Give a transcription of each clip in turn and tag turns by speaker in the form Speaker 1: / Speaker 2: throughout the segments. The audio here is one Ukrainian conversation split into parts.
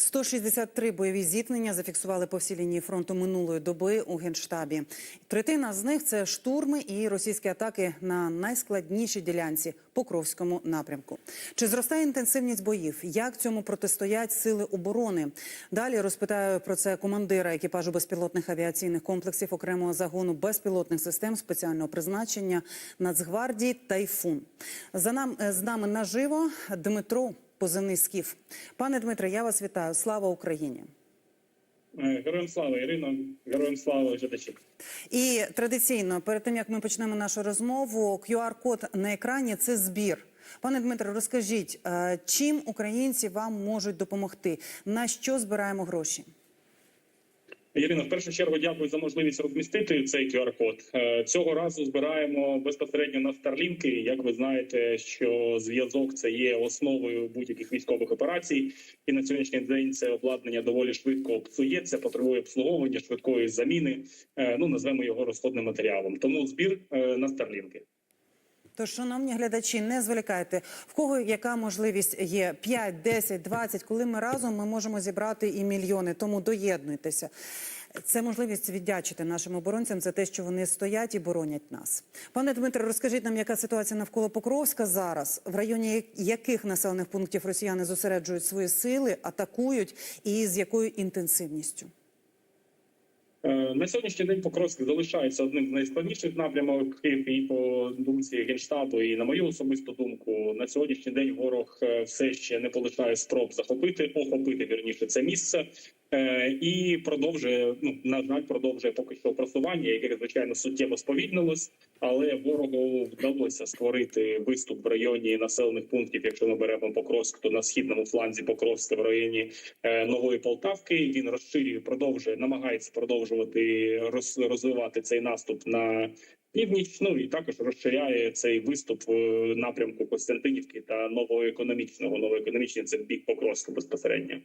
Speaker 1: 163 бойові зіткнення зафіксували по всій лінії фронту минулої доби у генштабі. Третина з них це штурми і російські атаки на найскладнішій ділянці Покровському напрямку. Чи зростає інтенсивність боїв? Як цьому протистоять сили оборони? Далі розпитаю про це командира екіпажу безпілотних авіаційних комплексів окремого загону безпілотних систем спеціального призначення Нацгвардії Тайфун. За нам з нами наживо Дмитро позивний скіф. Пане Дмитре, я вас вітаю. Слава Україні!
Speaker 2: Е, Героям слава Ірино, героям слава глядачі.
Speaker 1: І традиційно, перед тим як ми почнемо нашу розмову, QR-код на екрані це збір. Пане Дмитре, розкажіть, е, чим українці вам можуть допомогти? На що збираємо гроші?
Speaker 2: Ірина, в першу чергу дякую за можливість розмістити цей QR-код. Е, Цього разу збираємо безпосередньо на Старлінки. Як ви знаєте, що зв'язок це є основою будь-яких військових операцій, і на сьогоднішній день це обладнання доволі швидко псується, потребує обслуговування, швидкої заміни. Е, Ну назвемо його розходним матеріалом. Тому збір е, на Старлінки.
Speaker 1: Тож, шановні глядачі, не зволікайте. В кого яка можливість є 5, 10, 20, коли ми разом ми можемо зібрати і мільйони. Тому доєднуйтеся. Це можливість віддячити нашим оборонцям за те, що вони стоять і боронять нас. Пане Дмитре, розкажіть нам, яка ситуація навколо Покровська зараз, в районі яких населених пунктів росіяни зосереджують свої сили, атакують, і з якою інтенсивністю?
Speaker 2: Е, На сьогоднішній день Покровськ залишається одним з найскладніших напрямок і по думці генштабу, і на мою особисту думку, на сьогоднішній день ворог е, все ще не полишає спроб захопити, охопити вірніше це місце і продовжує ну на жаль, продовжує поки що просування, яке звичайно суттєво сповільнилось, але ворогу вдалося створити виступ в районі населених пунктів. Якщо ми беремо Покровськ, то на східному фланзі Покровська в районі е, Нової Полтавки він розширює, продовжує намагається продовжувати роз, розвивати цей наступ на північ. Ну і також розширяє цей виступ в напрямку Костянтинівки та новоекономічного. Новоекономічний це бік Покровська безпосередньо.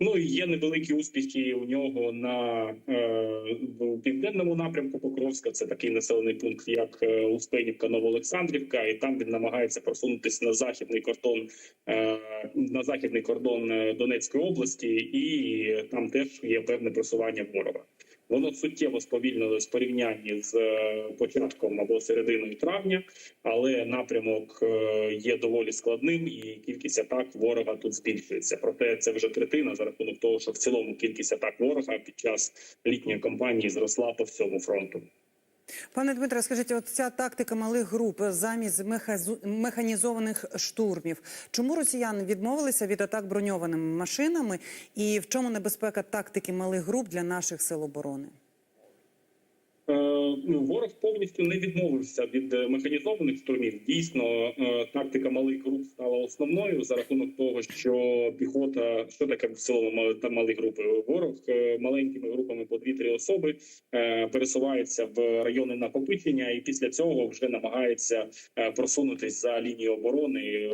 Speaker 2: Ну і є невеликі успіхи у нього на е, південному напрямку Покровська. Це такий населений пункт, як е, Успенівка, Новоолександрівка, і там він намагається просунутися на західний кордон е, на західний кордон е, Донецької області, і там теж є певне просування ворога. Воно суттєво сповільнилось в порівнянні з е, початком або серединою травня, але напрямок е, є доволі складним, і кількість атак ворога тут збільшується. Проте це вже третина за рахунок того, що в цілому кількість атак ворога під час літньої кампанії зросла по всьому фронту.
Speaker 1: Пане Дмитро, скажіть, от ця тактика малих груп замість механізованих штурмів. Чому росіяни відмовилися від атак броньованими машинами? І в чому небезпека тактики малих груп для наших сил оборони?
Speaker 2: Е, ну, ворог повністю не відмовився від е, механізованих штурмів. Дійсно, е, тактика малих груп стала основною за рахунок того, що піхота, що таке в цілому та малі групи. Ворог маленькими групами по 2-3 особи пересувається в райони накопичення, і після цього вже намагається просунутись за лінію оборони,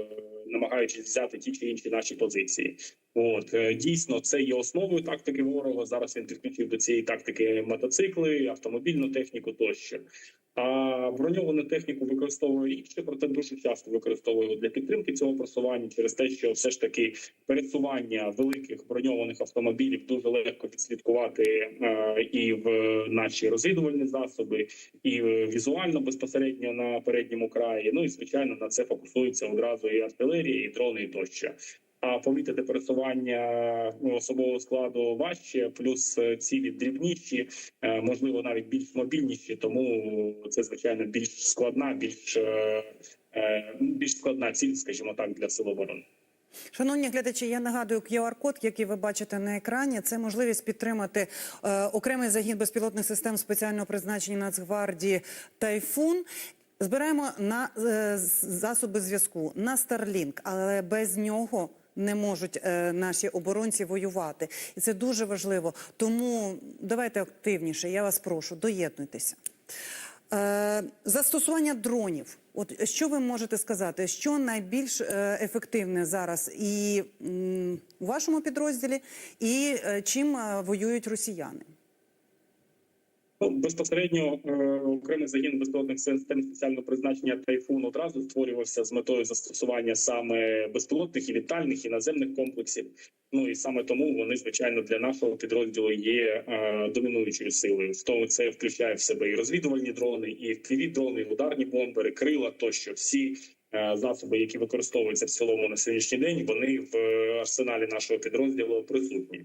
Speaker 2: намагаючись взяти ті чи інші наші позиції. От е, дійсно, це є основою тактики ворога. Зараз він підключив до цієї тактики мотоцикли, автомобільну техніку тощо. А броньовану техніку використовує рідше, проте дуже часто використовує для підтримки цього просування через те, що все ж таки пересування великих броньованих автомобілів дуже легко відслідкувати е, і в наші розвідувальні засоби, і візуально безпосередньо на передньому краї. Ну і звичайно на це фокусується одразу і артилерія, і дрони, і тощо. Помітити пересування ну, особового складу важче, плюс е, цілі дрібніші, е, можливо, навіть більш мобільніші. Тому це звичайно більш складна, більш е, більш складна ціль, скажімо так, для сил оборони.
Speaker 1: Шановні глядачі, я нагадую QR-код, який ви бачите на екрані. Це можливість підтримати е, окремий загін безпілотних систем спеціального призначення Нацгвардії Тайфун. Збираємо на е, засоби зв'язку на Starlink, але без нього не можуть е, наші оборонці воювати, і це дуже важливо. Тому давайте активніше. Я вас прошу, доєднуйтеся. Е, застосування дронів. От що ви можете сказати, що найбільш е, ефективне зараз і у вашому підрозділі, і чим воюють росіяни?
Speaker 2: Ну, безпосередньо е, окремий загін безпілотних систем спеціального призначення тайфун одразу створювався з метою застосування саме безпілотних і літальних і наземних комплексів. Ну і саме тому вони, звичайно, для нашого підрозділу є е, домінуючою силою. В тому це включає в себе і розвідувальні дрони, і fpv дрони, і ударні бомбери, крила тощо всі. е, Засоби, які використовуються в цілому на сьогоднішній день, вони в арсеналі нашого підрозділу присутні.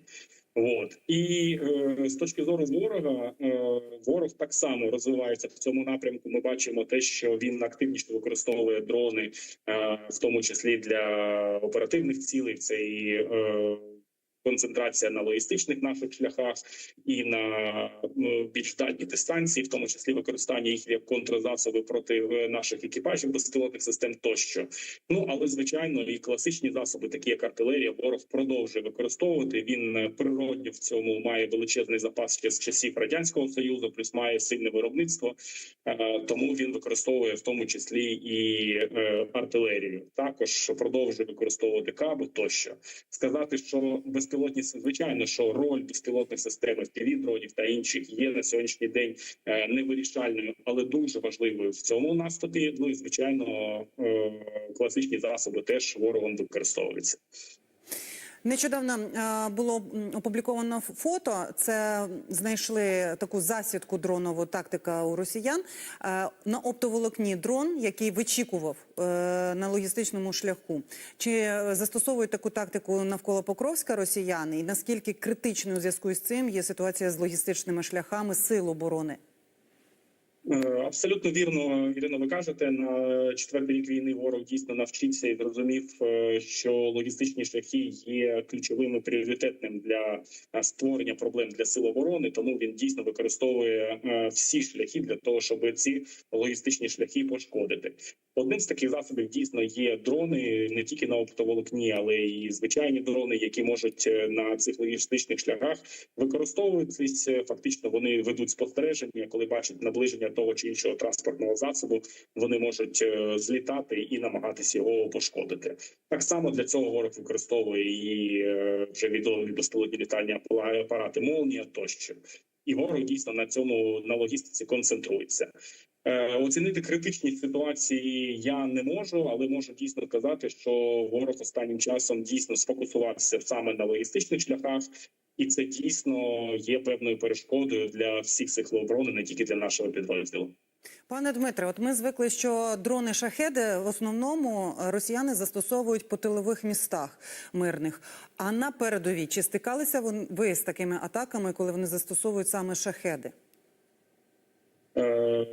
Speaker 2: От і е, з точки зору ворога, е, ворог так само розвивається в цьому напрямку. Ми бачимо те, що він активніше використовує дрони, е, в тому числі для оперативних цілей. Це і е, концентрація на логістичних наших шляхах і на ну, більш дальні дистанції, в тому числі використання їх як контрзасоби проти е, наших екіпажів безпілотних систем тощо. Ну але звичайно, і класичні засоби, такі як артилерія, ворог продовжує використовувати. Він е, природньо в цьому має величезний запас ще з часів радянського союзу, плюс має сильне виробництво, Е, тому він використовує в тому числі і артилерію. Також продовжує використовувати каби тощо. Сказати, що безпілотні звичайно, що роль безпілотних систем дронів та інших є на сьогоднішній день е, невирішальною, але дуже важливою в цьому наступі. Ну і звичайно, е, класичні засоби теж ворогом використовуються.
Speaker 1: Нещодавно е, було опубліковано фото. Це знайшли таку засідку дронову тактика у росіян Е, на оптоволокні дрон, який вичікував е, на логістичному шляху. Чи застосовують таку тактику навколо Покровська росіяни? І наскільки критичною у зв'язку з цим є ситуація з логістичними шляхами сил оборони?
Speaker 2: Е, Абсолютно вірно, Ірина. Ви кажете на четвертий рік війни ворог дійсно навчився і зрозумів, е, що логістичні шляхи є ключовим і пріоритетним для е, створення проблем для сил оборони. Тому він дійсно використовує всі шляхи для того, щоб ці логістичні шляхи пошкодити. Одним з таких засобів дійсно є дрони не тільки на оптоволокні, але й звичайні дрони, які можуть на цих логістичних шляхах використовуватись. Фактично вони ведуть спостереження, коли бачать наближення того чи іншого транспортного засобу, вони можуть е, злітати і намагатися його пошкодити. Так само для цього ворог використовує і е, вже відомі безпілотні літальні апарати Молнія тощо. І ворог дійсно на цьому на логістиці концентрується. Е, Оцінити критичність ситуації я не можу, але можу дійсно сказати, що ворог останнім часом дійсно сфокусувався саме на логістичних шляхах, і це дійсно є певною перешкодою для всіх сил оборони, не тільки для нашого підрозділу.
Speaker 1: Пане Дмитре, от ми звикли, що дрони шахеди в основному е, росіяни застосовують по тилових містах мирних. А на передовій чи стикалися ви з такими атаками, коли вони застосовують саме шахеди?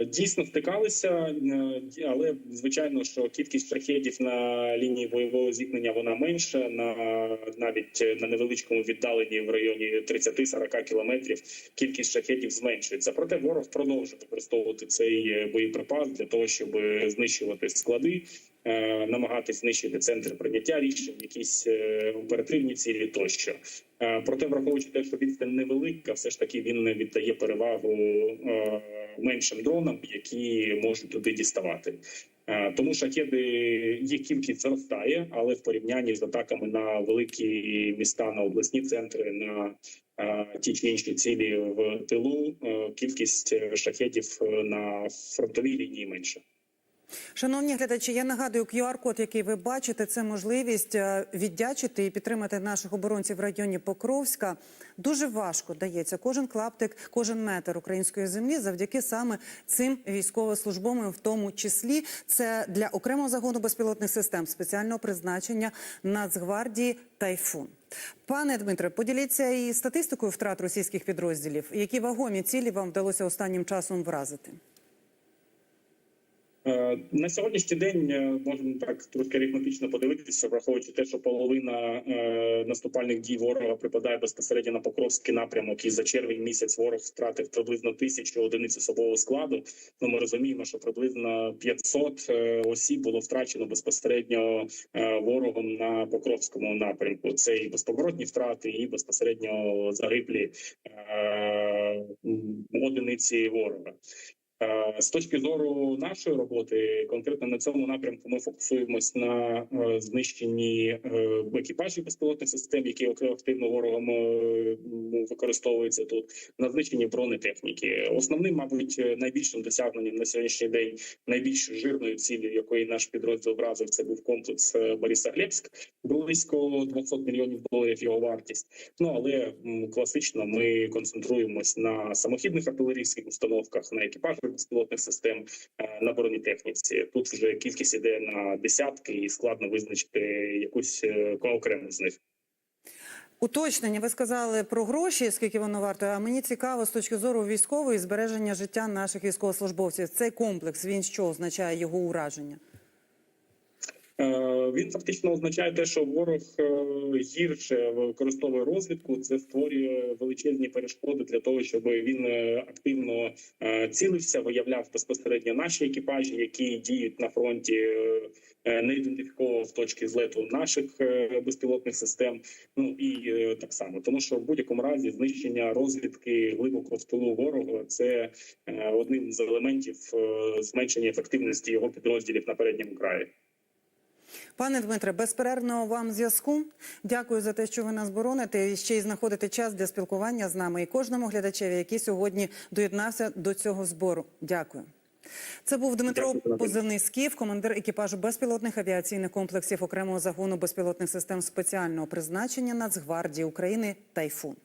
Speaker 2: Дійсно стикалися, е, але звичайно, що кількість шахедів на лінії бойового зіткнення вона менша. На навіть на невеличкому віддаленні в районі 30-40 кілометрів кількість шахедів зменшується. Проте ворог продовжує використовувати цей е, боєприпас для того, щоб знищувати склади, е, намагатись знищити центр прийняття рішень, якісь оперативні цілі тощо. Проте, враховуючи те, що відстань невелика, все ж таки він віддає перевагу меншим дронам, які можуть туди діставати. Е, Тому шахеди їх кількість зростає, але в порівнянні з атаками на великі міста, на обласні центри, на е, ті чи інші цілі в тилу, е, кількість шахедів на фронтовій лінії менша.
Speaker 1: Шановні глядачі, я нагадую, QR-код, який ви бачите, це можливість е, віддячити і підтримати наших оборонців в районі Покровська. Дуже важко дається кожен клаптик, кожен метр української землі завдяки саме цим військовослужбовим, в тому числі це для окремого загону безпілотних систем спеціального призначення Нацгвардії Тайфун. Пане Дмитре, поділіться і статистикою втрат російських підрозділів. Які вагомі цілі вам вдалося останнім часом вразити?
Speaker 2: Е, На сьогоднішній день е, можемо так трошки арифметично подивитися, враховуючи те, що половина е, наступальних дій ворога припадає безпосередньо на Покровський напрямок, і за червень місяць ворог втратив приблизно тисячу одиниць особового складу. Ну ми розуміємо, що приблизно 500 е, осіб було втрачено безпосередньо ворогом на Покровському напрямку. Це і безповоротні втрати, і безпосередньо загиблі одиниці ворога. Е, З точки зору нашої роботи, конкретно на цьому напрямку, ми фокусуємось на е, знищенні е, екіпажів безпілотних систем, які активно ворогом використовуються тут, на знищенні бронетехніки. Основним, мабуть, найбільшим досягненням на сьогоднішній день, найбільш жирною ціллю, якої наш підрозділ вразив, це був комплекс Бориса Глебськ, близько 200 мільйонів доларів його вартість. Ну але класично ми концентруємось на самохідних артилерійських установках, на екіпажах безпілотних систем, е, на бронетехніці. Тут вже кількість іде на десятки, і складно визначити якусь е, окрему з них.
Speaker 1: Уточнення, ви сказали про гроші, скільки воно варто. А мені цікаво з точки зору військової збереження життя наших військовослужбовців. Цей комплекс він що означає його ураження?
Speaker 2: Е, Він фактично означає те, що ворог е, гірше використовує розвідку. Це створює величезні перешкоди для того, щоб він е, активно цілився, виявляв безпосередньо наші екіпажі, які діють на фронті, не ідентифіковував точки злету наших безпілотних систем. Ну і так само, тому що в будь-якому разі знищення розвідки глибоко в тилу ворога це одним з елементів зменшення ефективності його підрозділів на передньому краї.
Speaker 1: Пане Дмитре, безперервного вам зв'язку. Дякую за те, що ви нас бороните і ще й знаходите час для спілкування з нами і кожному глядачеві, який сьогодні доєднався до цього збору. Дякую. Це був Дмитро Позивний Скіф, командир екіпажу безпілотних авіаційних комплексів окремого загону безпілотних систем спеціального призначення Нацгвардії України Тайфун.